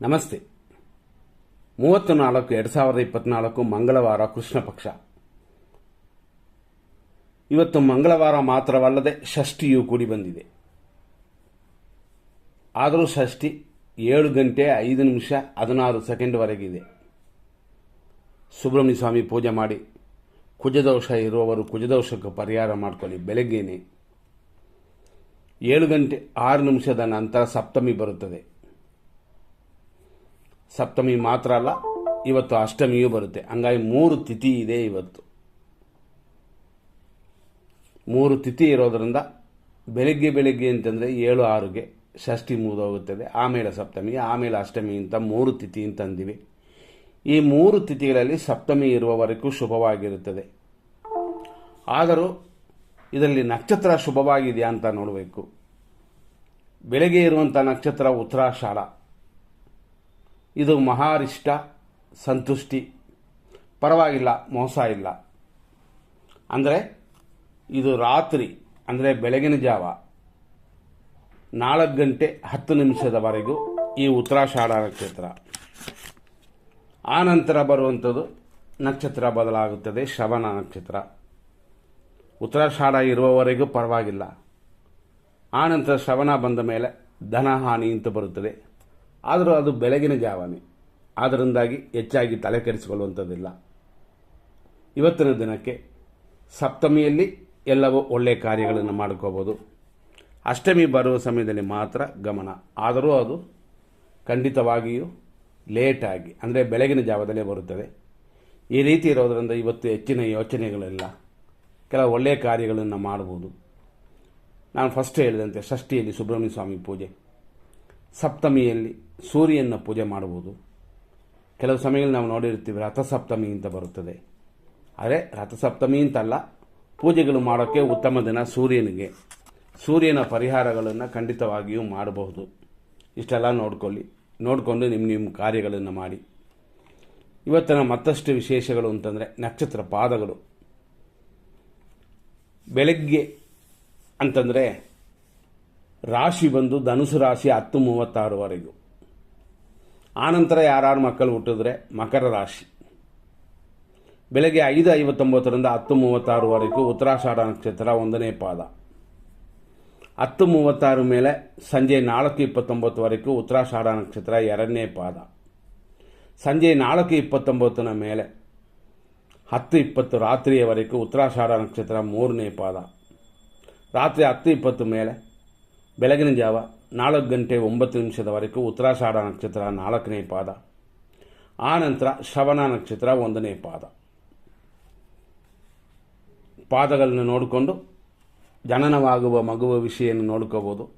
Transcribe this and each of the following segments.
ನಮಸ್ತೆ. ಮೂವತ್ತು ನಾಲ್ಕು ಎರಡು ಸಾವಿರದ ಇಪ್ಪತ್ನಾಲ್ಕು ಮಂಗಳವಾರ ಕೃಷ್ಣ ಪಕ್ಷ. ಇವತ್ತು ಮಂಗಳವಾರ ಮಾತ್ರವಲ್ಲದೆ ಷಷ್ಠಿಯೂ ಕೂಡಿ ಬಂದಿದೆ. ಆದರೂ ಷಷ್ಠಿ ಏಳು ಗಂಟೆ ಐದು ನಿಮಿಷ ಹದಿನಾರು ಸೆಕೆಂಡ್ವರೆಗಿದೆ ಸುಬ್ರಹ್ಮಣ್ಯ ಸ್ವಾಮಿ ಪೂಜೆ ಮಾಡಿ, ಕುಜದೋಷ ಇರುವವರು ಕುಜದೋಷಕ್ಕೆ ಪರಿಹಾರ ಮಾಡ್ಕೊಳ್ಳಿ, ಬೆಳಗ್ಗೆನೆ. ಏಳು ಗಂಟೆ ಆರು ನಿಮಿಷದ ನಂತರ ಸಪ್ತಮಿ ಬರುತ್ತದೆ. ಸಪ್ತಮಿ ಮಾತ್ರ ಅಲ್ಲ, ಇವತ್ತು ಅಷ್ಟಮಿಯೂ ಬರುತ್ತೆ. ಹಂಗಾಗಿ ಮೂರು ತಿಥಿ ಇದೆ ಇವತ್ತು. ಮೂರು ತಿಥಿ ಇರೋದರಿಂದ ಬೆಳಿಗ್ಗೆ ಬೆಳಿಗ್ಗೆ ಅಂತಂದರೆ ಏಳು ಆರುಗೆ ಷಷ್ಠಿ ಮುಗಿದೋಗುತ್ತದೆ. ಆಮೇಲೆ ಸಪ್ತಮಿ, ಆಮೇಲೆ ಅಷ್ಟಮಿ ಅಂತ ಮೂರು ತಿಥಿ ಅಂತಂದಿವಿ ಈ ಮೂರು ತಿಥಿಗಳಲ್ಲಿ ಸಪ್ತಮಿ ಇರುವವರೆಗೂ ಶುಭವಾಗಿರುತ್ತದೆ. ಆದರೂ ಇದರಲ್ಲಿ ನಕ್ಷತ್ರ ಶುಭವಾಗಿದೆಯಾ ಅಂತ ನೋಡಬೇಕು. ಬೆಳಗ್ಗೆ ಇರುವಂಥ ನಕ್ಷತ್ರ ಉತ್ತರಾಷಾಢ ಇದು ಮಹಾರಿಷ್ಟ ಸಂತುಷ್ಟಿ. ಪರವಾಗಿಲ್ಲ, ಮೋಸ ಇಲ್ಲ. ಅಂದರೆ ಇದು ರಾತ್ರಿ, ಅಂದರೆ ಬೆಳಗಿನ ಜಾವ, ನಾಲ್ಕು ಗಂಟೆ ಹತ್ತು ನಿಮಿಷದವರೆಗೂ ಈ ಉತ್ತರಾಷಾಢ ನಕ್ಷತ್ರ. ಆ ನಂತರ ಬರುವಂಥದ್ದು ನಕ್ಷತ್ರ ಬದಲಾಗುತ್ತದೆ, ಶ್ರವಣ ನಕ್ಷತ್ರ. ಉತ್ತರಾಷಾಢ ಇರುವವರೆಗೂ ಪರವಾಗಿಲ್ಲ. ಆನಂತರ ನಂತರ ಶ್ರವಣ ಬಂದ ಮೇಲೆ ಧನಹಾನಿ ಅಂತ ಬರುತ್ತದೆ. ಆದರೂ ಅದು ಬೆಳಗಿನ ಜಾವನೇ. ಅದರಿಂದಾಗಿ ಹೆಚ್ಚಾಗಿ ತಲೆ ಕೆಡಿಸಿಕೊಳ್ಳುವಂಥದ್ದಿಲ್ಲ. ಇವತ್ತಿನ ದಿನಕ್ಕೆ ಸಪ್ತಮಿಯಲ್ಲಿ ಎಲ್ಲವೂ ಒಳ್ಳೆಯ ಕಾರ್ಯಗಳನ್ನು ಮಾಡ್ಕೋಬೋದು. ಅಷ್ಟಮಿ ಬರುವ ಸಮಯದಲ್ಲಿ ಮಾತ್ರ ಗಮನ. ಆದರೂ ಅದು ಖಂಡಿತವಾಗಿಯೂ ಲೇಟಾಗಿ, ಅಂದರೆ ಬೆಳಗಿನ ಜಾವದಲ್ಲೇ ಬರುತ್ತದೆ. ಈ ರೀತಿ ಇರೋದರಿಂದ ಇವತ್ತು ಹೆಚ್ಚಿನ ಯೋಚನೆಗಳಿಲ್ಲ. ಕೆಲವು ಒಳ್ಳೆಯ ಕಾರ್ಯಗಳನ್ನು ಮಾಡ್ಬೋದು. ನಾನು ಫಸ್ಟ್ ಹೇಳಿದಂತೆ ಷಷ್ಠಿಯಲ್ಲಿ ಸುಬ್ರಹ್ಮಣ್ಯ ಸ್ವಾಮಿ ಪೂಜೆ. ಸಪ್ತಮಿಯಲ್ಲಿ ಸೂರ್ಯನ ಪೂಜೆ ಮಾಡುವುದು. ಕೆಲವು ಸಮಯಗಳಲ್ಲಿ ನಾವು ನೋಡಿರ್ತೀವಿ ರಥಸಪ್ತಮಿ ಅಂತ ಬರುತ್ತದೆ. ಆದರೆ ರಥಸಪ್ತಮಿ ಅಂತಲ್ಲ, ಪೂಜೆಗಳು ಮಾಡೋಕ್ಕೆ ಉತ್ತಮ ದಿನ ಸೂರ್ಯನಿಗೆ. ಸೂರ್ಯನ ಪರಿಹಾರಗಳನ್ನು ಖಂಡಿತವಾಗಿಯೂ ಮಾಡಬಹುದು. ಇಷ್ಟೆಲ್ಲ ನೋಡ್ಕೊಳ್ಳಿ. ನೋಡಿಕೊಂಡು ನಿಮ್ಮ ನಿಮ್ಮ ಕಾರ್ಯಗಳನ್ನು ಮಾಡಿ. ಇವತ್ತಿನ ಮತ್ತಷ್ಟು ವಿಶೇಷಗಳು ಅಂತಂದರೆ ನಕ್ಷತ್ರ ಪಾದಗಳು. ಬೆಳಗ್ಗೆ ಅಂತಂದರೆ ರಾಶಿ ಬಂದು ಧನುಸು ರಾಶಿ ಹತ್ತು ಮೂವತ್ತಾರವರೆಗೂ. ಆನಂತರ ಯಾರು ಮಕ್ಕಳು ಹುಟ್ಟಿದ್ರೆ? ಮಕರ ರಾಶಿ. ಬೆಳಗ್ಗೆ ಐದು ಐವತ್ತೊಂಬತ್ತರಿಂದ ಹತ್ತು ಮೂವತ್ತಾರುವರೆಗೂ ಉತ್ತರಾಷಾಢ ನಕ್ಷತ್ರ ಒಂದನೇ ಪಾದ. ಹತ್ತು ಮೂವತ್ತಾರು ಮೇಲೆ ಸಂಜೆ ನಾಲ್ಕು ಇಪ್ಪತ್ತೊಂಬತ್ತುವರೆಗೂ ಉತ್ತರಾಷಾಢ ನಕ್ಷತ್ರ ಎರಡನೇ ಪಾದ. ಸಂಜೆ ನಾಲ್ಕು ಇಪ್ಪತ್ತೊಂಬತ್ತನ ಮೇಲೆ ಹತ್ತು ಇಪ್ಪತ್ತು ರಾತ್ರಿಯವರೆಗೂ ಉತ್ತರಾಷಾಢ ನಕ್ಷತ್ರ ಮೂರನೇ ಪಾದ. ರಾತ್ರಿ ಹತ್ತು ಇಪ್ಪತ್ತು ಮೇಲೆ ಬೆಳಗಿನ ಜಾವ ನಾಲ್ಕು ಗಂಟೆ ಒಂಬತ್ತು ನಿಮಿಷದವರೆಗೂ ಉತ್ತರಾಷಾಢ ನಕ್ಷತ್ರ ನಾಲ್ಕನೇ ಪಾದ. ಆ ನಂತರ ಶ್ರವಣ ನಕ್ಷತ್ರ ಒಂದನೇ ಪಾದ. ಪಾದಗಳನ್ನು ನೋಡಿಕೊಂಡು ಜನನವಾಗುವ ಮಗುವ ವಿಷಯವನ್ನು ನೋಡ್ಕೋಬೋದು.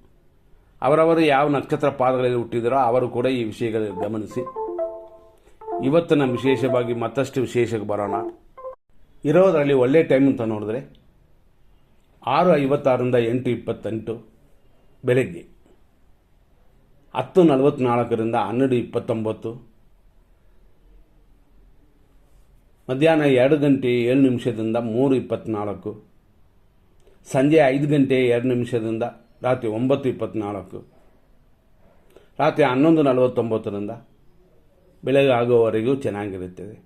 ಅವರವರು ಯಾವ ನಕ್ಷತ್ರ ಪಾದಗಳಲ್ಲಿ ಹುಟ್ಟಿದರೋ ಅವರು ಕೂಡ ಈ ವಿಷಯಗಳನ್ನು ಗಮನಿಸಿ. ಇವತ್ತಿನ ವಿಶೇಷವಾಗಿ ಮತ್ತಷ್ಟು ವಿಶೇಷಕ್ಕೆ ಬರೋಣ. ಇರೋದರಲ್ಲಿ ಒಳ್ಳೆಯ ಟೈಮ್ ಅಂತ ನೋಡಿದ್ರೆ ಆರು ಐವತ್ತಾರರಿಂದ ಎಂಟು ಇಪ್ಪತ್ತೆಂಟು ಬೆಳಗ್ಗೆ ಹತ್ತು ನಲವತ್ತ್ನಾಲ್ಕರಿಂದ ಹನ್ನೆರಡು ಇಪ್ಪತ್ತೊಂಬತ್ತು. ಮಧ್ಯಾಹ್ನ ಎರಡು ಗಂಟೆ ಏಳು ನಿಮಿಷದಿಂದ ಮೂರು ಇಪ್ಪತ್ತ್ನಾಲ್ಕು ಸಂಜೆ ಐದು ಗಂಟೆ ಎರಡು ನಿಮಿಷದಿಂದ ರಾತ್ರಿ ಒಂಬತ್ತು ಇಪ್ಪತ್ತ್ನಾಲ್ಕು ರಾತ್ರಿ ಹನ್ನೊಂದು ನಲವತ್ತೊಂಬತ್ತರಿಂದ ಬೆಳಗ್ಗೆ ಆಗುವವರೆಗೂ ಚೆನ್ನಾಗಿರುತ್ತದೆ.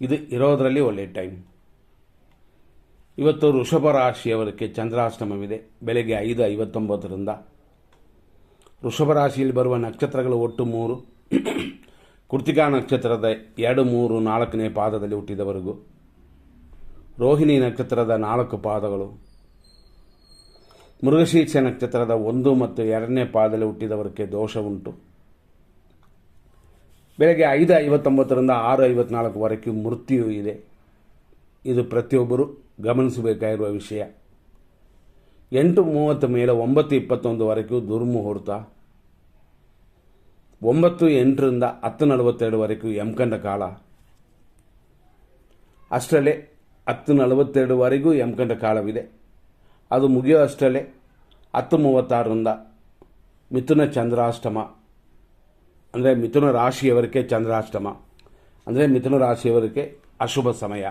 ಇದು ಇರೋದರಲ್ಲಿ ಒಳ್ಳೆಯ ಟೈಮ್. ಇವತ್ತು ವೃಷಭ ರಾಶಿಯವರಿಗೆ ಚಂದ್ರಾಷ್ಟಮವಿದೆ. ಬೆಳಗ್ಗೆ ಐದು ಐವತ್ತೊಂಬತ್ತರಿಂದ. ವೃಷಭ ರಾಶಿಯಲ್ಲಿ ಬರುವ ನಕ್ಷತ್ರಗಳು ಒಟ್ಟು ಮೂರು. ಕೃತಿಕಾ ನಕ್ಷತ್ರದ ಎರಡು, ಮೂರು, ನಾಲ್ಕನೇ ಪಾದದಲ್ಲಿ ಹುಟ್ಟಿದವರೆಗೂ. ರೋಹಿಣಿ ನಕ್ಷತ್ರದ ನಾಲ್ಕು ಪಾದಗಳು. ಮೃಗಶೀರ್ಷ ನಕ್ಷತ್ರದ ಒಂದು ಮತ್ತು ಎರಡನೇ ಪಾದದಲ್ಲಿ ಹುಟ್ಟಿದವರಿಗೆ ದೋಷ ಉಂಟು ಬೆಳಗ್ಗೆ ಐದು ಐವತ್ತೊಂಬತ್ತರಿಂದ ಆರು ಐವತ್ನಾಲ್ಕುವರೆಗೂ ಮೃತ್ಯು ಇದೆ. ಇದು ಪ್ರತಿಯೊಬ್ಬರು ಗಮನಿಸಬೇಕಾಗಿರುವ ವಿಷಯ. ಎಂಟು ಮೂವತ್ತು ಮೇಲೆ ಒಂಬತ್ತು ಇಪ್ಪತ್ತೊಂದುವರೆಗೂ ದುರ್ಮುಹೂರ್ತ. ಒಂಬತ್ತು ಎಂಟರಿಂದ ಹತ್ತು ನಲವತ್ತೆರಡುವರೆಗೂ ಯಮಕಂಡ ಕಾಲ. ಅಷ್ಟರಲ್ಲೇ ಹತ್ತು ನಲವತ್ತೆರಡುವರೆಗೂ ಯಮಕಂಡ ಕಾಲವಿದೆ. ಅದು ಮುಗಿಯೋ ಅಷ್ಟರಲ್ಲೇ ಹತ್ತು ಮೂವತ್ತಾರರಿಂದ ಮಿಥುನ ಚಂದ್ರಾಷ್ಟಮ, ಅಂದರೆ ಮಿಥುನ ರಾಶಿಯವರಿಗೆ ಚಂದ್ರಾಷ್ಟಮ, ಅಂದರೆ ಮಿಥುನ ರಾಶಿಯವರಿಗೆ ಅಶುಭ ಸಮಯ.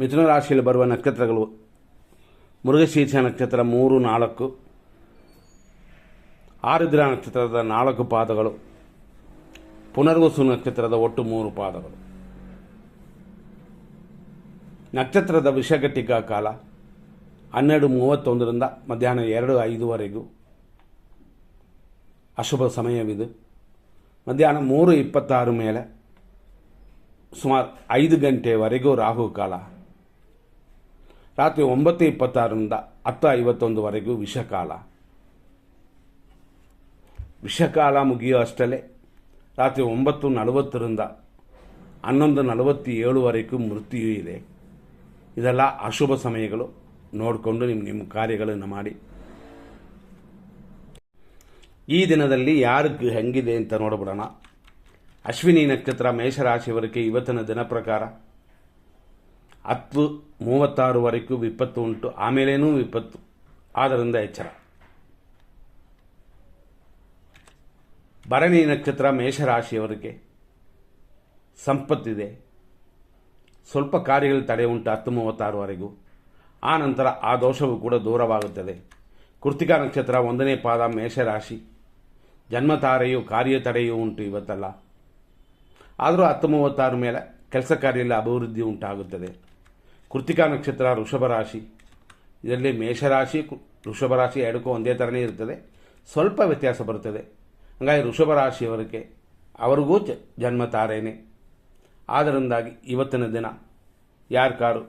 ಮಿಥುನ ರಾಶಿಯಲ್ಲಿ ಬರುವ ನಕ್ಷತ್ರಗಳು ಮೃಗಶೀರ್ಷ ನಕ್ಷತ್ರ ಮೂರು, ನಾಲ್ಕು, ಆರುದ್ರ ನಕ್ಷತ್ರದ ನಾಲ್ಕು ಪಾದಗಳು, ಪುನರ್ವಸು ನಕ್ಷತ್ರದ ಒಟ್ಟು ಮೂರು ಪಾದಗಳು. ನಕ್ಷತ್ರದ ವಿಷಘಟಿಕಾ ಕಾಲ ಹನ್ನೆರಡು ಮೂವತ್ತೊಂದರಿಂದ ಮಧ್ಯಾಹ್ನ ಎರಡು, ಐದುವರೆಗೂ. ಅಶುಭ ಸಮಯವಿದು. ಮಧ್ಯಾಹ್ನ ಮೂರು ಇಪ್ಪತ್ತಾರು ಮೇಲೆ ಸುಮಾರು ಐದು ಗಂಟೆವರೆಗೂ ರಾಹು ಕಾಲ. ರಾತ್ರಿ ಒಂಬತ್ತು ಇಪ್ಪತ್ತಾರರಿಂದ ಹತ್ತು ಐವತ್ತೊಂದುವರೆಗೂ ವಿಷಕಾಲ. ವಿಷಕಾಲ ಮುಗಿಯೋ ಅಷ್ಟಲ್ಲೇ ರಾತ್ರಿ ಒಂಬತ್ತು ನಲವತ್ತರಿಂದ ಹನ್ನೊಂದು ನಲವತ್ತೇಳುವರೆಗೂ ಮೃತ್ಯು ಇದೆ. ಇದೆಲ್ಲ ಅಶುಭ ಸಮಯಗಳು. ನೋಡಿಕೊಂಡು ನಿಮ್ಮ ನಿಮ್ಮ ಕಾರ್ಯಗಳನ್ನು ಮಾಡಿ. ಈ ದಿನದಲ್ಲಿ ಯಾರಿಗೆ ಹೆಂಗಿದೆ ಅಂತ ನೋಡ್ಬಿಡೋಣ. ಅಶ್ವಿನಿ ನಕ್ಷತ್ರ ಮೇಷರಾಶಿಯವರಿಗೆ ಇವತ್ತಿನ ದಿನ ಪ್ರಕಾರ ಹತ್ತು ಮೂವತ್ತಾರುವರೆಗೂ ವಿಪತ್ತು ಉಂಟು, ಆಮೇಲೇನೂ ವಿಪತ್ತು. ಆದ್ದರಿಂದ ಎಚ್ಚರ. ಭರಣಿ ನಕ್ಷತ್ರ ಮೇಷರಾಶಿಯವರಿಗೆ ಸಂಪತ್ತಿದೆ. ಸ್ವಲ್ಪ ಕಾರ್ಯಗಳು ತಡೆ ಉಂಟು ಹತ್ತು ಮೂವತ್ತಾರುವರೆಗೂ ಆ ನಂತರ ಆ ದೋಷವು ಕೂಡ ದೂರವಾಗುತ್ತದೆ. ಕೃತಿಕಾ ನಕ್ಷತ್ರ ಒಂದನೇ ಪಾದ ಮೇಷರಾಶಿ. ಜನ್ಮ ತಾರೆಯು, ಕಾರ್ಯ ತಡೆಯೂ ಉಂಟು ಇವತ್ತಲ್ಲ. ಆದರೂ ಹತ್ತು, ಮೂವತ್ತಾರು ಮೇಲೆ ಕೆಲಸ ಕಾರ್ಯದಲ್ಲಿ ಅಭಿವೃದ್ಧಿ ಉಂಟಾಗುತ್ತದೆ. ಕೃತಿಕಾ ನಕ್ಷತ್ರ ವೃಷಭ ರಾಶಿ. ಇದರಲ್ಲಿ ಮೇಷರಾಶಿ, ವೃಷಭ ರಾಶಿ ಎರಡಕ್ಕೂ ಒಂದೇ ಥರನೇ ಇರ್ತದೆ. ಸ್ವಲ್ಪ ವ್ಯತ್ಯಾಸ ಬರುತ್ತದೆ. ಹಾಗಾಗಿ ವೃಷಭ ರಾಶಿಯವರಿಗೆ ಅವರಿಗೂ ಜನ್ಮ ತಾರೇನೆ. ಆದ್ದರಿಂದಾಗಿ ಇವತ್ತಿನ ದಿನ ಯಾರು ಕಾರು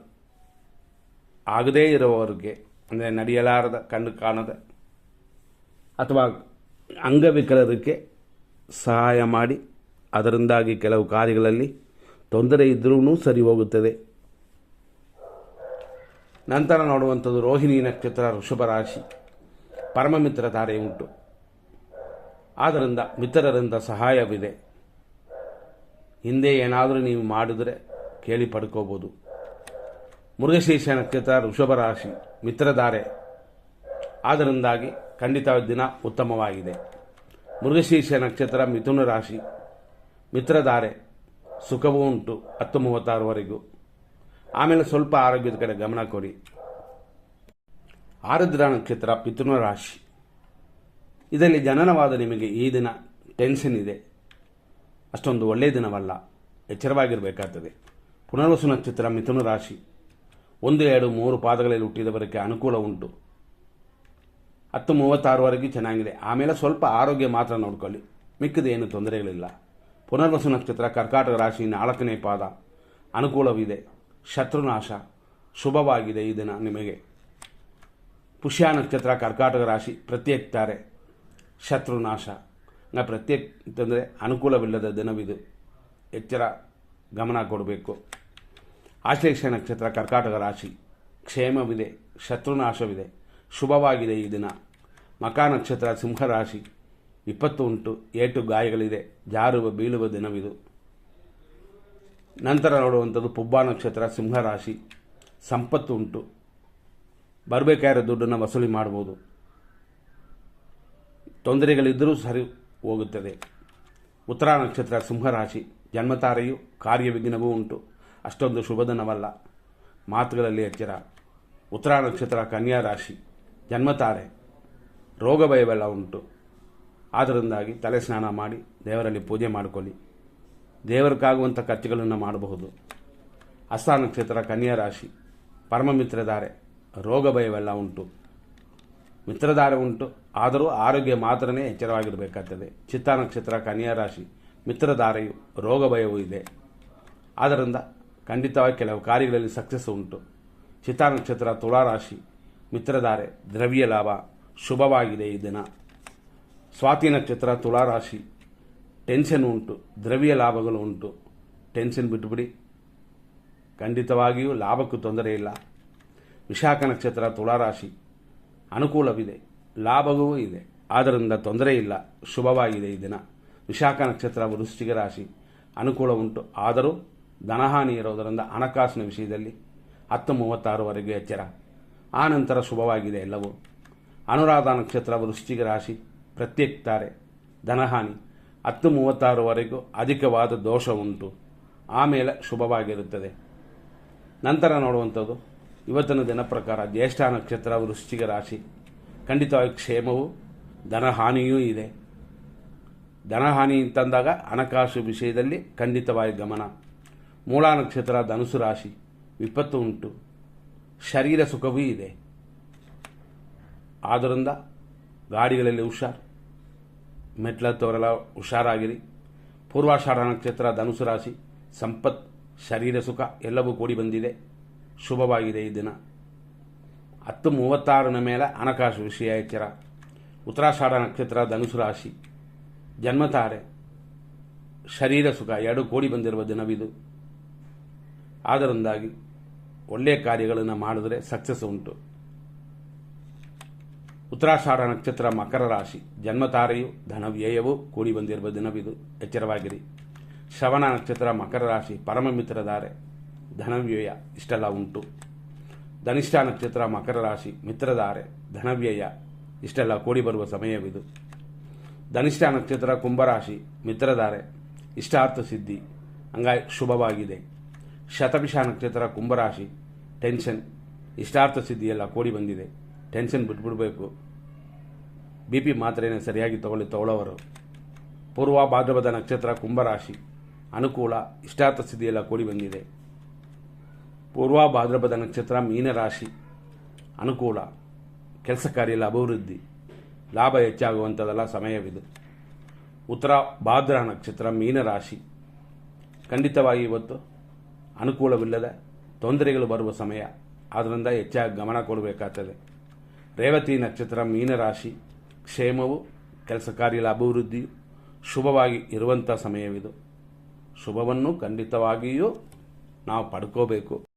ಆಗದೇ ಇರುವವರಿಗೆ, ಅಂದರೆ ನಡೆಯಲಾರದ ಕಣ್ಣು ಕಾಣದ, ಅಥವಾ ಅಂಗವಿಕಲರಿಗೆ ಸಹಾಯ ಮಾಡಿ, ಅದರಿಂದಾಗಿ ಕೆಲವು ಕಾರ್ಯಗಳಲ್ಲಿ ತೊಂದರೆ ಇದ್ರೂ ಸರಿ ಹೋಗುತ್ತದೆ. ನಂತರ ನೋಡುವಂಥದ್ದು ರೋಹಿಣಿ ನಕ್ಷತ್ರ ವೃಷಭ ರಾಶಿ. ಪರಮ ಮಿತ್ರ ತಾರೆ ಉಂಟು. ಆದ್ದರಿಂದ ಮಿತ್ರರಿಂದ ಸಹಾಯವಿದೆ. ಹಿಂದೆ ಏನಾದರೂ ನೀವು ಮಾಡಿದರೆ ಕೇಳಿ ಪಡ್ಕೋಬೋದು. ಮೃಗಶೀರ್ಷ ನಕ್ಷತ್ರ ವೃಷಭ ರಾಶಿ ಮಿತ್ರಧಾರೆ ಆದ್ದರಿಂದಾಗಿ ಖಂಡಿತ ದಿನ ಉತ್ತಮವಾಗಿದೆ. ಮೃಗಶೀರ್ಷ ನಕ್ಷತ್ರ ಮಿಥುನ ರಾಶಿ ಮಿತ್ರಧಾರೆ ಸುಖವೂ ಉಂಟು ಹತ್ತು ಮೂವತ್ತಾರವರೆಗೂ. ಆಮೇಲೆ ಸ್ವಲ್ಪ ಆರೋಗ್ಯದ ಕಡೆ ಗಮನ ಕೊಡಿ. ಆರುದ್ರ ನಕ್ಷತ್ರ ಪಿತೃನ ರಾಶಿ. ಇದರಲ್ಲಿ ಜನನವಾದ ನಿಮಗೆ ಈ ದಿನ ಟೆನ್ಷನ್ ಇದೆ. ಅಷ್ಟೊಂದು ಒಳ್ಳೆಯ ದಿನವಲ್ಲ. ಎಚ್ಚರವಾಗಿರಬೇಕಾಗ್ತದೆ. ಪುನರ್ವಸು ನಕ್ಷತ್ರ ಮಿಥುನ ರಾಶಿ. ಒಂದು, ಎರಡು, ಮೂರು ಪಾದಗಳಲ್ಲಿ ಹುಟ್ಟಿದವರಿಗೆ ಅನುಕೂಲ ಉಂಟು. ಹತ್ತು ಮೂವತ್ತಾರವರೆಗೂ ಚೆನ್ನಾಗಿದೆ. ಆಮೇಲೆ ಸ್ವಲ್ಪ ಆರೋಗ್ಯ ಮಾತ್ರ ನೋಡ್ಕೊಳ್ಳಿ. ಮಿಕ್ಕಿದ ಏನು ತೊಂದರೆಗಳಿಲ್ಲ. ಪುನರ್ವಸು ನಕ್ಷತ್ರ ಕರ್ಕಾಟಕ ರಾಶಿ ನಾಲ್ಕನೇ ಪಾದ. ಅನುಕೂಲವಿದೆ. ಶತ್ರುನಾಶ. ಶುಭವಾಗಿದೆ ಈ ದಿನ ನಿಮಗೆ. ಪುಷ್ಯ ನಕ್ಷತ್ರ ಕರ್ಕಾಟಕ ರಾಶಿ ಪ್ರತ್ಯೇಕ್ತಾರೆ. ಶತ್ರುನಾಶ. ಪ್ರತ್ಯೇಕ ಅಂತಂದರೆ ಅನುಕೂಲವಿಲ್ಲದ ದಿನವಿದು. ಎಚ್ಚರ, ಗಮನ ಕೊಡಬೇಕು. ಆಶ್ಲೇಷ ನಕ್ಷತ್ರ ಕರ್ಕಾಟಕ ರಾಶಿ ಕ್ಷೇಮವಿದೆ, ಶತ್ರುನಾಶವಿದೆ, ಶುಭವಾಗಿದೆ ಈ ದಿನ. ಮಕಾ ನಕ್ಷತ್ರ ಸಿಂಹರಾಶಿ ವಿಪತ್ತು ಉಂಟು ಏಟು ಗಾಯಗಳಿದೆ, ಜಾರುವ, ಬೀಳುವ ದಿನವಿದು. ನಂತರ ನೋಡುವಂಥದ್ದು ಪುಬ್ಬಾ ನಕ್ಷತ್ರ ಸಿಂಹರಾಶಿ ಸಂಪತ್ತು ಉಂಟು. ಬರಬೇಕಾಗಿರೋ ದುಡ್ಡನ್ನು ವಸೂಲಿ ಮಾಡ್ಬೋದು? ತೊಂದರೆಗಳಿದ್ದರೂ ಸರಿ ಹೋಗುತ್ತದೆ. ಉತ್ತರ ನಕ್ಷತ್ರ ಸಿಂಹರಾಶಿ ಜನ್ಮತಾರೆಯು ಕಾರ್ಯವಿಘ್ನವೂ ಉಂಟು. ಅಷ್ಟೊಂದು ಶುಭದನವಲ್ಲ ಮಾತುಗಳಲ್ಲಿ ಎಚ್ಚರ. ಉತ್ತರ ನಕ್ಷತ್ರ, ಕನ್ಯಾ ರಾಶಿ, ಜನ್ಮತಾರೆ. ರೋಗ ಭಯವೆಲ್ಲ ಉಂಟು. ಆದ್ದರಿಂದಾಗಿ ತಲೆ ಸ್ನಾನ ಮಾಡಿ ದೇವರಲ್ಲಿ ಪೂಜೆ ಮಾಡಿಕೊಳ್ಳಿ. ದೇವರಿಗಾಗುವಂಥ ಖರ್ಚುಗಳನ್ನು ಮಾಡಬಹುದು. ಹಸ್ತ ನಕ್ಷತ್ರ, ಕನ್ಯಾ ರಾಶಿ, ಪರಮ ಮಿತ್ರಧಾರೆ, ರೋಗ ಭಯವೆಲ್ಲ ಉಂಟು. ಮಿತ್ರಧಾರೆ ಉಂಟು, ಆದರೂ ಆರೋಗ್ಯ ಮಾತ್ರನೇ ಎಚ್ಚರವಾಗಿರಬೇಕಾಗ್ತದೆ. ಚಿತ್ತ ನಕ್ಷತ್ರ, ಕನ್ಯಾ ರಾಶಿ, ಮಿತ್ರಧಾರೆಯು ರೋಗ ಭಯವೂ ಇದೆ. ಆದ್ದರಿಂದ ಖಂಡಿತವಾಗಿ ಕೆಲವು ಕಾರ್ಯಗಳಲ್ಲಿ ಸಕ್ಸಸ್ ಉಂಟು. ಚಿತ್ತ ನಕ್ಷತ್ರ ತುಳಾರಾಶಿ ಮಿತ್ರಧಾರೆ ದ್ರವ್ಯ ಲಾಭ ಶುಭವಾಗಿದೆ ಈ ದಿನ. ಸ್ವಾತಿ ನಕ್ಷತ್ರ ತುಳಾರಾಶಿ ಟೆನ್ಷನ್ ಉಂಟು, ದ್ರವ್ಯ ಲಾಭಗಳು ಉಂಟು. ಟೆನ್ಷನ್ ಬಿಟ್ಟುಬಿಡಿ ಖಂಡಿತವಾಗಿಯೂ ಲಾಭಕ್ಕೂ ತೊಂದರೆ ಇಲ್ಲ. ವಿಶಾಖ ನಕ್ಷತ್ರ ತುಳಾರಾಶಿ ಅನುಕೂಲವಿದೆ. ಲಾಭವೂ ಇದೆ. ಆದ್ದರಿಂದ ತೊಂದರೆ ಇಲ್ಲ. ಶುಭವಾಗಿದೆ ಈ ದಿನ. ವಿಶಾಖ ನಕ್ಷತ್ರ ವೃಶ್ಚಿಕ ರಾಶಿ ಅನುಕೂಲ ಉಂಟು. ಆದರೂ ಧನಹಾನಿ ಇರೋದರಿಂದ ಹಣಕಾಸಿನ ವಿಷಯದಲ್ಲಿ ಹತ್ತು ಮೂವತ್ತಾರವರೆಗೂ ಎಚ್ಚರ. ಆ ನಂತರ ಶುಭವಾಗಿದೆ ಎಲ್ಲವೂ. ಅನುರಾಧ ನಕ್ಷತ್ರ ವೃಶ್ಚಿಕ ರಾಶಿ ಪ್ರತ್ಯೇಕ ತಾರೆ ಧನಹಾನಿ. ಹತ್ತು ಮೂವತ್ತಾರುವರೆಗೂ ಅಧಿಕವಾದ ದೋಷ ಉಂಟು. ಆಮೇಲೆ ಶುಭವಾಗಿರುತ್ತದೆ. ನಂತರ ನೋಡುವಂಥದ್ದು, ಇವತ್ತಿನ ದಿನ ಪ್ರಕಾರ ಜ್ಯೇಷ್ಠ ನಕ್ಷತ್ರ ವೃಶ್ಚಿಕ ರಾಶಿ. ಖಂಡಿತವಾಗಿ ಕ್ಷೇಮವು, ಧನಹಾನಿಯೂ ಇದೆ. ಧನಹಾನಿ ತಂದಾಗ ಹಣಕಾಸು ವಿಷಯದಲ್ಲಿ ಖಂಡಿತವಾಗಿ ಗಮನ. ಮೂಲ ನಕ್ಷತ್ರ ಧನುಸು ರಾಶಿ, ವಿಪತ್ತು ಉಂಟು. ಶರೀರ ಸುಖವೂ ಇದೆ. ಆದ್ದರಿಂದ ಗಾಡಿಗಳಲ್ಲಿ ಹುಷಾರ್. ಮೆಟ್ಲತ್ತವರೆಲ್ಲ ಹುಷಾರಾಗಿರಿ. ಪೂರ್ವಾಷಾಢ ನಕ್ಷತ್ರ, ಧನುಸು ರಾಶಿ, ಸಂಪತ್, ಶರೀರ ಸುಖ, ಎಲ್ಲವೂ ಕೂಡಿ ಬಂದಿದೆ. ಶುಭವಾಗಿದೆ ಈ ದಿನ. ಹತ್ತು ಮೂವತ್ತಾರನ ಮೇಲೆ ಹಣಕಾಸು ವಿಷಯ ಎಚ್ಚರ. ಉತ್ತರಾಷಾಢ ನಕ್ಷತ್ರ, ಧನುಸು ರಾಶಿ. ಜನ್ಮತಾರೆ ಶರೀರ ಸುಖ, ಎರಡು ಕೋಡಿ ಬಂದಿರುವ ದಿನವಿದು. ಆದ್ದರಿಂದಾಗಿ ಒಳ್ಳೆಯ ಕಾರ್ಯಗಳನ್ನು ಮಾಡಿದರೆ ಸಕ್ಸಸ್ ಉಂಟು. ಉತ್ತರಾಷಾಢ ನಕ್ಷತ್ರ ಮಕರ ರಾಶಿ. ಜನ್ಮತಾರೆಯು ಧನವ್ಯಯವೂ ಕೂಡಿ ಬಂದಿರುವ ದಿನವಿದು. ಎಚ್ಚರವಾಗಿರಿ. ಶ್ರವಣ ನಕ್ಷತ್ರ ಮಕರ ರಾಶಿ, ಪರಮ ಮಿತ್ರಧಾರೆ. ಧನವ್ಯಯ ಇಷ್ಟೆಲ್ಲ ಉಂಟು. ಧನಿಷ್ಠ ನಕ್ಷತ್ರ ಮಕರ ರಾಶಿ, ಮಿತ್ರಧಾರೆ. ಧನವ್ಯಯ ಇಷ್ಟೆಲ್ಲ ಕೂಡಿ ಬರುವ ಸಮಯವಿದು. ಧನಿಷ್ಠ ನಕ್ಷತ್ರ ಕುಂಭರಾಶಿ ಮಿತ್ರಧಾರೆ. ಇಷ್ಟಾರ್ಥ ಸಿದ್ಧಿ. ಹಂಗಾಗಿ ಶುಭವಾಗಿದೆ. ಶತಭಿಷ ನಕ್ಷತ್ರ ಕುಂಭರಾಶಿ ಟೆನ್ಷನ್. ಇಷ್ಟಾರ್ಥ ಸಿದ್ಧಿಯೆಲ್ಲ ಕೂಡಿ ಬಂದಿದೆ. ಟೆನ್ಷನ್ ಬಿಟ್ಬಿಡ್ಬೇಕು. ಬಿ ಪಿ ಮಾತ್ರೆನ ಸರಿಯಾಗಿ ತಗೊಳ್ಳಿ, ತಗೊಳ್ಳೋವರು. ಪೂರ್ವ ಭಾದ್ರಪದ ನಕ್ಷತ್ರ ಕುಂಭರಾಶಿ. ಅನುಕೂಲ, ಇಷ್ಟಾರ್ಥ ಸ್ಥಿತಿಯೆಲ್ಲ ಕೂಡಿ ಬಂದಿದೆ. ಪೂರ್ವ ಭಾದ್ರಪದ ನಕ್ಷತ್ರ ಮೀನರಾಶಿ. ಅನುಕೂಲ, ಕೆಲಸ ಕಾರ್ಯದಲ್ಲಿ ಅಭಿವೃದ್ಧಿ. ಲಾಭ ಹೆಚ್ಚಾಗುವಂಥದ್ದೆಲ್ಲ ಸಮಯವಿದು. ಉತ್ತರ ಭಾದ್ರ ನಕ್ಷತ್ರ ಮೀನರಾಶಿ. ಖಂಡಿತವಾಗಿ ಇವತ್ತು ಅನುಕೂಲವಿಲ್ಲದ ತೊಂದರೆಗಳು ಬರುವ ಸಮಯ. ಆದ್ದರಿಂದ ಹೆಚ್ಚಾಗಿ ಗಮನ ಕೊಡಬೇಕಾಗ್ತದೆ. ರೇವತಿ ನಕ್ಷತ್ರ ಮೀನರಾಶಿ ಕ್ಷೇಮವು ಕೆಲಸ ಕಾರ್ಯಗಳ ಅಭಿವೃದ್ಧಿಯು ಶುಭವಾಗಿ ಇರುವಂಥ ಸಮಯವಿದು. ಶುಭವನ್ನು ಖಂಡಿತವಾಗಿಯೂ ನಾವು ಪಡ್ಕೋಬೇಕು.